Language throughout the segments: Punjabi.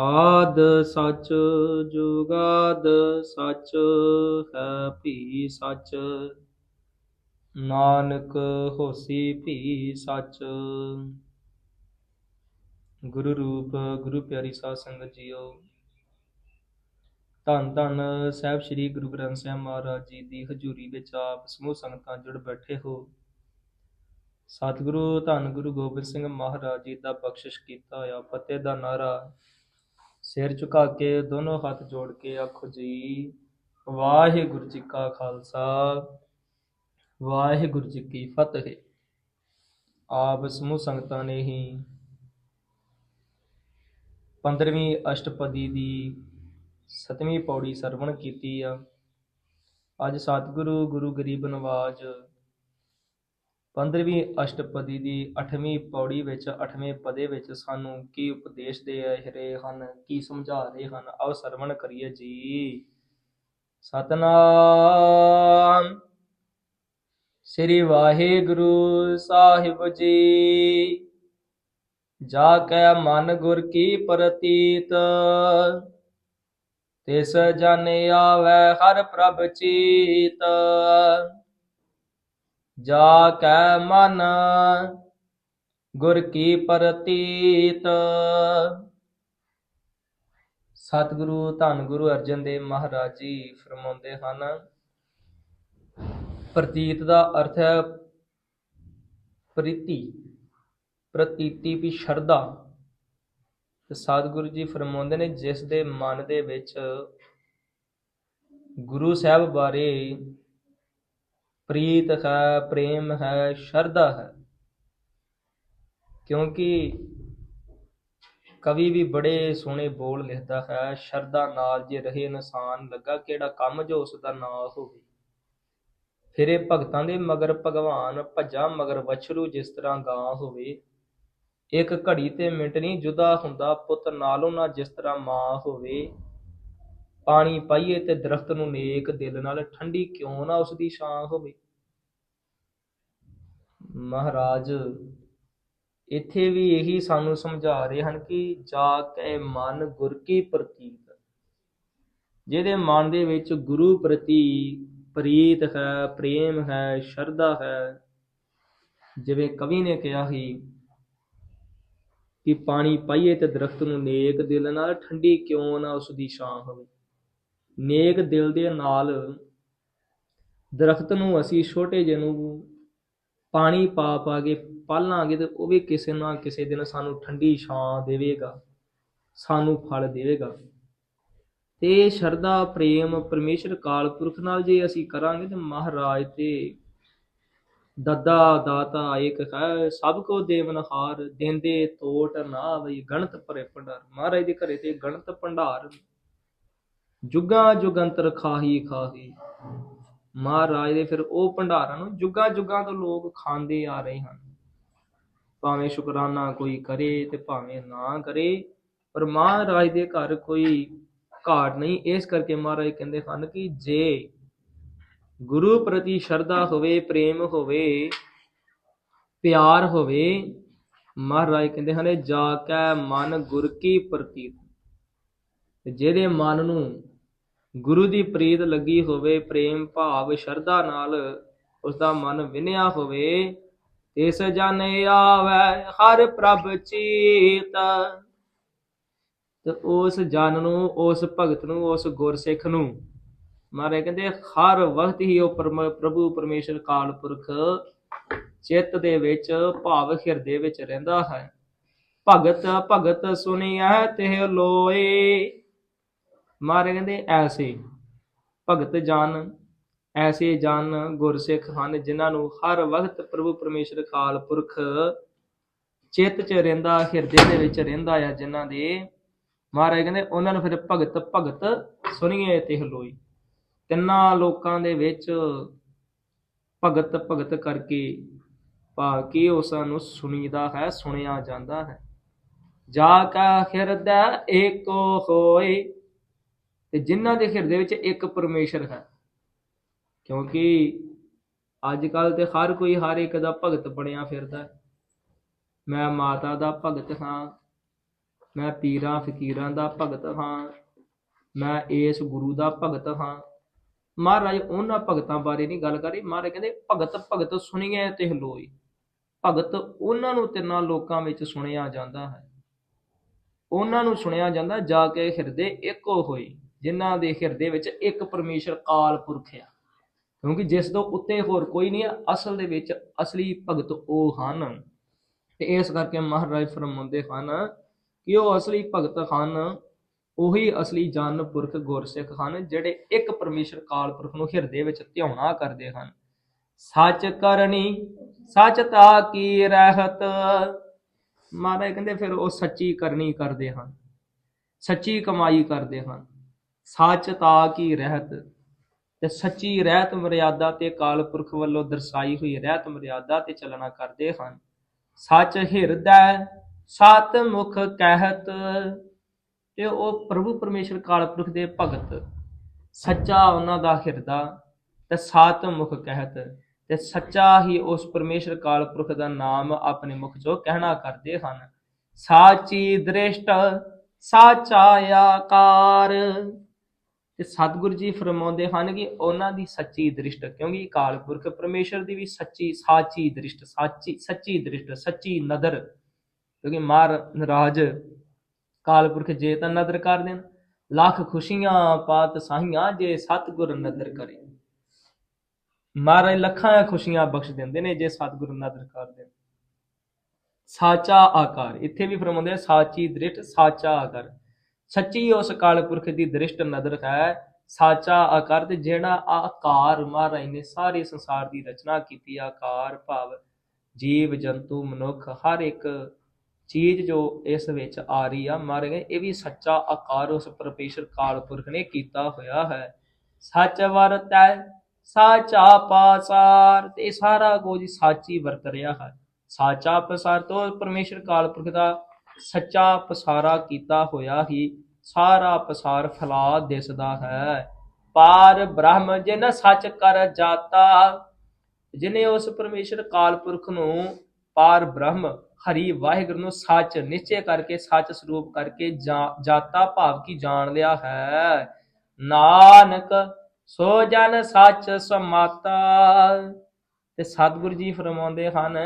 ਆਦ ਸੱਚ ਜੁਗਾਦ ਸੱਚ ਹੈ ਭੀ ਸੱਚ। ਨਾਨਕ ਹੋਸੀ ਭੀ ਸੱਚ। ਗੁਰੂ ਰੂਪ, ਗੁਰੂ ਪਿਆਰੀ ਸਾਧ ਸੰਗਤ ਜੀਓ। ਧੰਨ ਧੰਨ ਸਾਹਿਬ ਸ੍ਰੀ ਗੁਰੂ ਗ੍ਰੰਥ ਸਾਹਿਬ ਮਹਾਰਾਜ ਜੀ ਦੀ ਹਜ਼ੂਰੀ ਵਿੱਚ ਆਪ ਸਮੂਹ ਸੰਗਤਾਂ ਜੁੜ ਬੈਠੇ ਹੋ। ਸਤਿਗੁਰੂ ਧੰਨ ਗੁਰੂ ਗੋਬਿੰਦ ਸਿੰਘ ਮਹਾਰਾਜ ਜੀ ਦਾ ਬਖਸ਼ਿਸ਼ ਕੀਤਾ ਹੋਇਆ, ਫਤਿਹ ਦਾ ਨਾਰਾ ਸਿਰ ਝੁਕਾ ਕੇ ਦੋਨੋਂ ਹੱਥ ਜੋੜ ਕੇ ਆਖੋ ਜੀ, ਵਾਹਿਗੁਰੂ ਜੀ ਕਾ ਖਾਲਸਾ, ਵਾਹਿਗੁਰੂ ਜੀ ਕੀ ਫਤਿਹ। ਆਪ ਸਮੂਹ ਸੰਗਤਾਂ ਨੇ ਹੀ 15ਵੀਂ ਅਸ਼ਟਪਦੀ ਦੀ 7ਵੀਂ ਪੌੜੀ ਸਰਵਣ ਕੀਤੀ ਆ। ਅੱਜ ਸਤਿਗੁਰੂ ਗੁਰੂ ਗਰੀਬ ਨਵਾਜ 15ਵੀਂ ਅਸ਼ਟਪਦੀ ਦੀ 8ਵੀਂ ਪੌੜੀ ਵਿੱਚ 8ਵੇਂ ਪਦੇ ਵਿੱਚ ਸਾਨੂੰ ਕੀ ਉਪਦੇਸ਼ ਦੇ ਰਹੇ ਹਨ, ਕੀ ਸਮਝਾ ਰਹੇ ਹਨ? ਆਓ ਸਰਵਣ ਕਰੀਏ ਜੀ। ਸਤਨਾਮ ਸ੍ਰੀ ਵਾਹਿਗੁਰੂ ਸਾਹਿਬ ਜੀ। ਜਾ ਕੈ ਮਨ ਗੁਰ ਕੀ ਪ੍ਰਤੀਤ, ਤਿਸ ਜਨ ਆਵੈ ਹਰ ਪ੍ਰਭ ਚੀਤ। ਜਾ ਕੈ ਮਨ ਗੁਰ ਕੀ ਪ੍ਰਤੀਤ। ਸਤਿਗੁਰੂ, ਧੰਨ ਗੁਰੂ ਅਰਜਨ ਦੇਵ ਮਹਾਰਾਜ ਜੀ ਫਰਮਾਉਂਦੇ ਹਨ, ਪ੍ਰਤੀਤ ਦਾ ਅਰਥ ਹੈ ਪ੍ਰੀਤੀ, ਪ੍ਰਤੀਤੀ ਵੀ ਸ਼ਰਧਾ। ਤੇ ਸਤਿਗੁਰੂ ਜੀ ਫਰਮਾਉਂਦੇ ਨੇ, ਜਿਸ ਦੇ ਮਨ ਦੇ ਵਿੱਚ ਗੁਰੂ ਸਾਹਿਬ ਬਾਰੇ ਪ੍ਰੀਤ ਹੈ, ਪ੍ਰੇਮ ਹੈ, ਸ਼ਰਧਾ ਹੈ। ਕਿਉਂਕਿ ਕਵੀ ਵੀ ਬੜੇ ਸੋਹਣੇ ਬੋਲ ਲਿਖਦਾ ਹੈ, ਸ਼ਰਧਾ ਨਾਲ ਜੇ ਰਹੇ ਇਨਸਾਨ ਲੱਗਾ, ਕਿਹੜਾ ਕੰਮ ਜੋ ਉਸ ਦਾ ਨਾ ਹੋਵੇ। ਫਿਰੇ ਭਗਤਾਂ ਦੇ ਮਗਰ ਭਗਵਾਨ, ਭੱਜਾ ਮਗਰ ਵਛਰੂ ਜਿਸ ਤਰ੍ਹਾਂ ਗਾਂ ਹੋਵੇ। ਇੱਕ ਘੜੀ ਤੇ ਮਿੰਟ ਨਹੀਂ, ਜੁਦਾ ਹੁੰਦਾ ਪੁੱਤ ਨਾਲੋਂ ਨਾ ਜਿਸ ਤਰ੍ਹਾਂ ਮਾਂ ਹੋਵੇ। ਪਾਣੀ ਪਾਈਏ ਤੇ ਦਰਖਤ ਨੂੰ ਨੇਕ ਦਿਲ ਨਾਲ ਠੰਡੀ ਕਿਉਂ ਨਾ ਉਸ ਦੀ ਛਾਂ ਹੋਵੇ? ਮਹਾਰਾਜ, ਇੱਥੇ ਵੀ ਇਹੀ ਸਾਨੂੰ ਸਮਝਾ ਰਹੇ ਹਨ ਕਿ ਜਾ ਕੇ ਮਨ ਗੁਰ ਕੀ ਪ੍ਰਤੀਤ ਜਿਹਦੇ ਮਨ ਦੇ ਵਿੱਚ ਗੁਰੂ ਪ੍ਰਤੀ ਪ੍ਰੀਤ ਹੈ, ਪ੍ਰੇਮ ਹੈ, ਸ਼ਰਧਾ ਹੈ, ਜਿਵੇਂ ਕਵੀ ਨੇ ਕਿਹਾ ਸੀ ਕਿ ਪਾਣੀ ਪਾਈਏ ਤੇ ਦਰਖਤ ਨੂੰ ਨੇਕ ਦਿਲ ਨਾਲ ਠੰਡੀ ਕਿਉਂ ਨਾ ਉਸ ਦੀ ਛਾਂ ਹੋਵੇ। ਨੇਕ ਦਿਲ ਦੇ ਨਾਲ ਦਰਖਤ ਨੂੰ ਅਸੀਂ ਛੋਟੇ ਜਿਹੇ ਨੂੰ ਪਾਣੀ ਪਾ ਪਾ ਕੇ ਪਾਲਾਂਗੇ ਤੇ ਉਹ ਵੀ ਕਿਸੇ ਨਾ ਕਿਸੇ ਦਿਨ ਸਾਨੂੰ ਠੰਡੀ ਛਾਂ ਦੇਵੇਗਾ, ਸਾਨੂੰ ਫਲ ਦੇਵੇਗਾ। ਤੇ ਸ਼ਰਧਾ, ਪ੍ਰੇਮ, ਪਰਮੇਸ਼ਰ, ਕਾਲ ਪੁਰਖ ਨਾਲ ਜੇ ਅਸੀਂ ਕਰਾਂਗੇ ਤੇ ਮਹਾਰਾਜ ਤੇ ਦੱਦਾ, ਦਾਤਾ, ਏਕ ਹੈ, ਸਭ ਕੋ ਦੇਵਨ ਹਾਰ ਦੇਂਦੇ ਤੋਟ ਨਾ ਵਈ ਗਣਤ ਭਰੇ ਭੰਡਾਰ। ਮਹਾਰਾਜ ਦੇ ਘਰੇ ਤੇ ਗਣਤ ਭੰਡਾਰ ਜੁਗਾ ਜੁਗੰਤਰ ਖਾਹੀ ਖਾਹੀ। ਮਹਾਰਾਜ ਦੇ ਫਿਰ ਉਹ ਭੰਡਾਰਾਂ ਨੂੰ ਜੁਗਾ ਜੁਗਾ ਤੋਂ ਲੋਕ ਖਾਂਦੇ ਆ ਰਹੇ ਹਨ। ਭਾਵੇਂ ਸ਼ੁਕਰਾਨਾ ਕੋਈ ਕਰੇ ਤੇ ਭਾਵੇਂ ਨਾ ਕਰੇ, ਪਰ ਮਹਾਰਾਜ ਦੇ ਘਰ ਕੋਈ ਘਾਟ ਨਹੀਂ। ਇਸ ਕਰਕੇ ਮਹਾਰਾਜ ਕਹਿੰਦੇ ਹਨ ਕਿ ਜੇ ਗੁਰੂ ਪ੍ਰਤੀ ਸ਼ਰਧਾ ਹੋਵੇ, ਪ੍ਰੇਮ ਹੋਵੇ, ਪਿਆਰ ਹੋਵੇ, ਮਹਾਰਾਜ ਕਹਿੰਦੇ ਹਨ, ਜਾ ਕੇ ਮਨ ਗੁਰ ਕੀ ਪ੍ਰਤੀਤ। ਜਿਹਦੇ ਮਨ ਨੂੰ ਗੁਰੂ ਦੀ ਪ੍ਰੀਤ ਲੱਗੀ ਹੋਵੇ, ਪ੍ਰੇਮ, ਭਾਵ, ਸ਼ਰਧਾ ਨਾਲ ਉਸ ਦਾ ਮਨ ਵਿਨਿਆ ਹੋਵੇ, ਤਿਸ ਜਨ ਆਵੈ ਹਰ ਪ੍ਰਭ ਚੀਤ। ਤੇ ਉਸ ਜਨ ਨੂੰ, ਉਸ ਭਗਤ ਨੂੰ, ਉਸ ਗੁਰਸਿੱਖ ਨੂੰ ਮਹਾਰਾਜ ਕਹਿੰਦੇ ਹਰ ਵਕਤ ਹੀ ਉਹ ਪ੍ਰਭੂ ਪਰਮੇਸ਼ਰ ਕਾਲ ਪੁਰਖ ਚਿੱਤ ਦੇ ਵਿੱਚ, ਭਾਵ ਹਿਰਦੇ ਵਿੱਚ ਰਹਿੰਦਾ ਹੈ। ਭਗਤ ਭਗਤ ਸੁਨਿਆ ਤੇ ਲੋਏ। ਮਹਾਰਾਜ ਕਹਿੰਦੇ, ਐਸੇ ਭਗਤ ਜਨ, ਐਸੇ ਜਨ ਗੁਰਸਿੱਖ ਹਨ ਜਿਨ੍ਹਾਂ ਨੂੰ ਹਰ ਵਕਤ ਪ੍ਰਭੂ ਪਰਮੇਸ਼ਰ ਕਾਲ ਪੁਰਖ ਚਿੱਤ 'ਚ ਰਹਿੰਦਾ, ਹਿਰਦੇ ਦੇ ਵਿੱਚ ਰਹਿੰਦਾ ਆ ਜਿਨ੍ਹਾਂ ਦੇ ਮਹਾਰਾਜ ਕਹਿੰਦੇ, ਉਹਨਾਂ ਨੂੰ ਫਿਰ ਭਗਤ ਭਗਤ ਸੁਣੀਏ ਤੇ ਹਲੋਈ। ਤਿੰਨਾਂ ਲੋਕਾਂ ਦੇ ਵਿੱਚ ਭਗਤ ਭਗਤ ਕਰਕੇ ਭਾਵ ਕਿ ਉਸ ਨੂੰ ਸੁਣੀਦਾ ਹੈ, ਸੁਣਿਆ ਜਾਂਦਾ ਹੈ। ਜਾ ਕਾ ਹਿਰਦੈ ਏਕੋ ਹੋਏ ਤੇ ਜਿਨ੍ਹਾਂ ਦੇ ਹਿਰਦੇ ਵਿੱਚ ਇੱਕ ਪਰਮੇਸ਼ਰ ਹੈ। ਕਿਉਂਕਿ ਅੱਜ ਕੱਲ ਤੇ ਹਰ ਕੋਈ ਹਰ ਇੱਕ ਦਾ ਭਗਤ ਬਣਿਆ ਫਿਰਦਾ ਹੈ। ਮੈਂ ਮਾਤਾ ਦਾ ਭਗਤ ਹਾਂ, ਮੈਂ ਪੀਰਾਂ ਫਕੀਰਾਂ ਦਾ ਭਗਤ ਹਾਂ, ਮੈਂ ਇਸ ਗੁਰੂ ਦਾ ਭਗਤ ਹਾਂ। ਮਹਾਰਾਜ ਉਹਨਾਂ ਭਗਤਾਂ ਬਾਰੇ ਨਹੀਂ ਗੱਲ ਕਰੀ ਮਹਾਰਾਜ ਕਹਿੰਦੇ, ਭਗਤ ਭਗਤ ਸੁਣੀਏ ਤੇ ਲੋਈ। ਭਗਤ ਉਹਨਾਂ ਨੂੰ ਤਿੰਨਾਂ ਲੋਕਾਂ ਵਿੱਚ ਸੁਣਿਆ ਜਾਂਦਾ ਹੈ। ਉਹਨਾਂ ਨੂੰ ਸੁਣਿਆ ਜਾਂਦਾ, ਜਾ ਕੇ ਹਿਰਦੇ ਇੱਕੋ ਹੋਈ ਜਿਨ੍ਹਾਂ ਦੇ ਹਿਰਦੇ ਵਿੱਚ ਇੱਕ ਪਰਮੇਸ਼ਰ ਕਾਲ ਪੁਰਖ ਆ। ਕਿਉਂਕਿ ਜਿਸ ਤੋਂ ਉੱਤੇ ਹੋਰ ਕੋਈ ਨਹੀਂ ਹੈ ਅਸਲ ਦੇ ਵਿੱਚ ਅਸਲੀ ਭਗਤ ਉਹ ਹਨ। ਤੇ ਇਸ ਕਰਕੇ ਮਹਾਰਾਜ ਫਰਮਾਉਂਦੇ ਹਨ ਕਿ ਉਹ ਅਸਲੀ ਭਗਤ ਹਨ, ਉਹੀ ਅਸਲੀ ਜਨ ਪੁਰਖ ਗੁਰਸਿੱਖ ਹਨ, ਜਿਹੜੇ ਇੱਕ ਪਰਮੇਸ਼ਰ ਕਾਲ ਪੁਰਖ ਨੂੰ ਹਿਰਦੇ ਵਿੱਚ ਧਿਆਉਣਾ ਕਰਦੇ ਹਨ। ਸੱਚ ਕਰਨੀ, ਸੱਚ ਤਾ ਕੀ ਰਹਿਤ? ਮਹਾਰਾਜ ਕਹਿੰਦੇ ਫਿਰ ਉਹ ਸੱਚੀ ਕਰਨੀ ਕਰਦੇ ਹਨ, ਸੱਚੀ ਕਮਾਈ ਕਰਦੇ ਹਨ। ਸੱਚ ਤਾ ਕੀ ਰਹਿਤ? ਤੇ ਸੱਚੀ ਰਹਿਤ ਮਰਿਆਦਾ ਤੇ ਕਾਲ ਪੁਰਖ ਵੱਲੋਂ ਦਰਸਾਈ ਹੋਈ ਰਹਿਤ ਮਰਿਆਦਾ ਤੇ ਚੱਲਣਾ ਕਰਦੇ ਹਨ। ਸੱਚ ਹਿਰਦੈ, ਸਤ ਮੁਖ ਕਹਿਤ, ਤੇ ਉਹ ਪ੍ਰਭੂ ਪਰਮੇਸ਼ਰ ਕਾਲ ਪੁਰਖ ਦੇ ਭਗਤ। ਸੱਚਾ ਉਹਨਾਂ ਦਾ ਹਿਰਦਾ ਤੇ ਸਤ ਮੁਖ ਕਹਿਤ, ਤੇ ਸੱਚਾ ਹੀ ਉਸ ਪਰਮੇਸ਼ਰ ਕਾਲ ਪੁਰਖ ਦਾ ਨਾਮ ਆਪਣੇ ਮੁਖ ਚੋਂ ਕਹਿਣਾ ਕਰਦੇ ਹਨ। ਸਾਚੀ ਦ੍ਰਿਸ਼ਟ, ਸਾਚਾ ਆਕਾਰ ਤੇ ਸਤਿਗੁਰੂ ਜੀ ਫਰਮਾਉਂਦੇ ਹਨ ਕਿ ਉਹਨਾਂ ਦੀ ਸੱਚੀ ਦ੍ਰਿਸ਼ਟ, ਕਿਉਂਕਿ ਕਾਲ ਪੁਰਖ ਪਰਮੇਸ਼ਰ ਦੀ ਵੀ ਸੱਚੀ, ਸਾਚੀ ਦ੍ਰਿਸ਼ਟ, ਸਾਚੀ, ਸੱਚੀ ਦ੍ਰਿਸ਼ਟ, ਸੱਚੀ ਨਦਰ, ਕਿਉਂਕਿ ਮਹਾਰਾਜ ਕਾਲ ਪੁਰਖ ਜੇ ਤਾਂ ਨਦਰ ਕਰ ਦੇਣ। ਲੱਖ ਖੁਸ਼ੀਆਂ ਪਾਤ ਸਾਹੀਆਂ ਜੇ ਸਤਿਗੁਰ ਨਦਰ ਕਰੇ। ਮਹਾਰਾਜ ਲੱਖਾਂ ਖੁਸ਼ੀਆਂ ਬਖਸ਼ ਦਿੰਦੇ ਨੇ ਜੇ ਸਤਿਗੁਰ ਨਦਰ ਕਰ ਦੇਣ। ਸਾਚਾ ਆਕਾਰ, ਇੱਥੇ ਵੀ ਫਰਮਾਉਂਦੇ ਆ ਸਾਚੀ ਦ੍ਰਿਸ਼ਟ, ਸਾਚਾ ਆਕਾਰ। ਸੱਚੀ ਉਸ ਕਾਲ ਪੁਰਖ ਦੀ ਦ੍ਰਿਸ਼ਟ ਨਦਰ ਹੈ, ਸਾਚਾ ਆਕਾਰ ਤੇ ਜਿਹੜਾ ਆਕਾਰ ਮਹਾਰਾਜ ਨੇ ਸਾਰੇ ਸੰਸਾਰ ਦੀ ਰਚਨਾ ਕੀਤੀ, ਆਕਾਰ, ਭਾਵ, ਜੀਵ, ਜੰਤੂ, ਮਨੁੱਖ, ਹਰ ਇੱਕ ਚੀਜ਼ ਜੋ ਇਸ ਵਿੱਚ ਆ ਰਹੀ ਆ, ਮਹਾਰਾਜ ਕਹਿੰਦੇ ਇਹ ਵੀ ਸੱਚਾ ਆਕਾਰ ਉਸ ਪਰਮੇਸ਼ਰ ਕਾਲ ਪੁਰਖ ਨੇ ਕੀਤਾ ਹੋਇਆ ਹੈ। ਸੱਚ ਵਰਤੈ, ਸਾਚਾ ਪਾਸਾਰ, ਤੇ ਸਾਰਾ ਕੁਝ ਸਾਚੀ ਵਰਤ ਰਿਹਾ ਹੈ। ਸਾਚਾ ਪਸਾਰ ਤੋਂ ਪਰਮੇਸ਼ਰ ਕਾਲ ਪੁਰਖ ਦਾ ਸੱਚਾ ਪਸਾਰਾ ਕੀਤਾ ਹੋਇਆ ਹੀ ਸਾਰਾ ਪਸਾਰ ਫਲਾ ਦਿਸਦਾ ਹੈ। ਪਾਰ ਬ੍ਰਹਮ ਜਿਨ ਸੱਚ ਕਰ ਜਾਤਾ, ਜਿਨੇ ਉਸ ਪਰਮੇਸ਼ਰ ਕਾਲ ਨੂੰ ਪਾਰ ਬ੍ਰਹਮ ਹਰੀ ਵਾਹਿਗੁਰੂ ਨੂੰ ਸੱਚ ਨਿਸ਼ਚੈ ਕਰਕੇ, ਸੱਚ ਸਰੂਪ ਕਰਕੇ ਜਾ- ਜਾਤਾ ਭਾਵ ਕੀ ਜਾਣ ਲਿਆ ਹੈ। ਨਾਨਕ ਸੋ ਜਨ ਸੱਚ ਸਮਾਤਾ। ਤੇ ਸਤਿਗੁਰੂ ਜੀ ਫਰਮਾਉਂਦੇ ਹਨ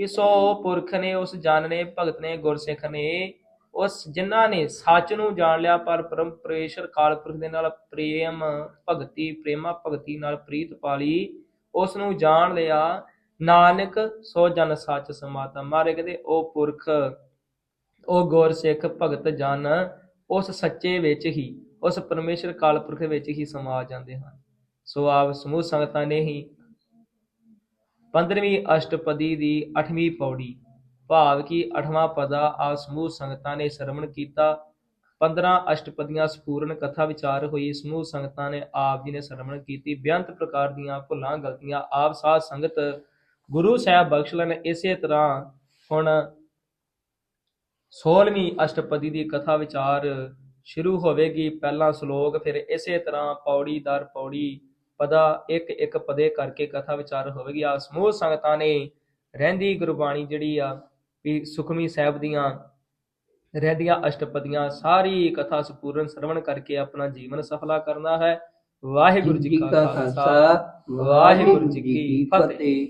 ਕਿ ਸੋ ਪੁਰਖ ਨੇ, ਉਸ ਜਨ ਨੇ, ਭਗਤ ਨੇ ਗੁਰਸਿੱਖ ਨੇ ਉਸ ਜਿਨ੍ਹਾਂ ਨੇ ਸੱਚ ਨੂੰ ਜਾਣ ਲਿਆ, ਪਰ ਪਰਮ ਪ੍ਰੇਸ਼ਰ ਕਾਲ ਪੁਰਖ ਦੇ ਨਾਲ ਪ੍ਰੇਮ ਭਗਤੀ, ਪ੍ਰੇਮਾ ਭਗਤੀ ਨਾਲ ਪ੍ਰੀਤ ਪਾਲੀ, ਉਸ ਨੂੰ ਜਾਣ ਲਿਆ। ਨਾਨਕ, ਸੋ ਜਨ ਸੱਚ ਸਮਾਤਾ। ਮਾਰੇ ਕਹਿੰਦੇ ਉਹ ਪੁਰਖ ਉਹ ਗੁਰਸਿੱਖ ਭਗਤ ਜਨ, ਉਸ ਸੱਚੇ ਵਿੱਚ ਹੀ, ਉਸ ਪਰਮੇਸ਼ਰ ਕਾਲ ਪੁਰਖ ਵਿੱਚ ਹੀ ਸਮਾ ਜਾਂਦੇ ਹਨ। ਸੋ ਆਪ ਸਮੂਹ ਸੰਗਤਾਂ ਨੇ ਹੀ 15ਵੀਂ ਅਸ਼ਟਪਦੀ ਦੀ 8ਵੀਂ ਪੌੜੀ। ਭਾਵ ਕਿ 8ਵਾਂ ਪਦਾ ਆ ਸਮੂਹ ਸੰਗਤਾਂ ਨੇ ਸ਼ਰਵਣ ਕੀਤਾ। 15 ਅਸ਼ਟਪਦੀਆਂ ਸੰਪੂਰਨ ਕਥਾ ਵਿਚਾਰ ਹੋਈ। ਸਮੂਹ ਸੰਗਤਾਂ ਨੇ ਆਪ ਜੀ ਨੇ ਸ਼ਰਵਣ ਕੀਤੀ। ਬੇਅੰਤ ਪ੍ਰਕਾਰ ਦੀਆਂ ਭੁੱਲਾਂ, ਗਲਤੀਆਂ ਆਪ ਸਾਧ ਸੰਗਤ ਗੁਰੂ ਸਾਹਿਬ ਬਖਸ਼ ਲੈਣ। ਇਸੇ ਤਰ੍ਹਾਂ ਹੁਣ 16ਵੀਂ ਅਸ਼ਟਪਦੀ ਦੀ ਕਥਾ ਵਿਚਾਰ ਸ਼ੁਰੂ ਹੋਵੇਗੀ। ਪਹਿਲਾ ਸ਼ਲੋਕ, ਫਿਰ ਇਸੇ ਤਰ੍ਹਾਂ ਪੌੜੀ ਦਰ ਪੌੜੀ ਪਦਾ ਇੱਕ ਇੱਕ ਪਦੇ ਕਰਕੇ ਕਥਾ ਵਿਚਾਰ ਹੋਵੇਗੀ। ਆ ਸਮੂਹ ਸੰਗਤਾਂ ਨੇ ਰਹਿੰਦੀ ਗੁਰਬਾਣੀ ਜਿਹੜੀ ਆ ਵੀ ਸੁਖਮੀ ਸਾਹਿਬ ਦੀਆਂ ਰਹਿੰਦੀਆਂ ਅਸ਼ਟਪਦੀਆਂ ਸਾਰੀ ਕਥਾ ਸੰਪੂਰਨ ਸਰਵਣ ਕਰਕੇ ਆਪਣਾ ਜੀਵਨ ਸਫਲਾ ਕਰਨਾ ਹੈ। ਵਾਹਿਗੁਰੂ ਜੀ ਕਾ ਖਾਲਸਾ ਵਾਹਿਗੁਰੂ ਜੀ ਕੀ ਫਤਿਹ।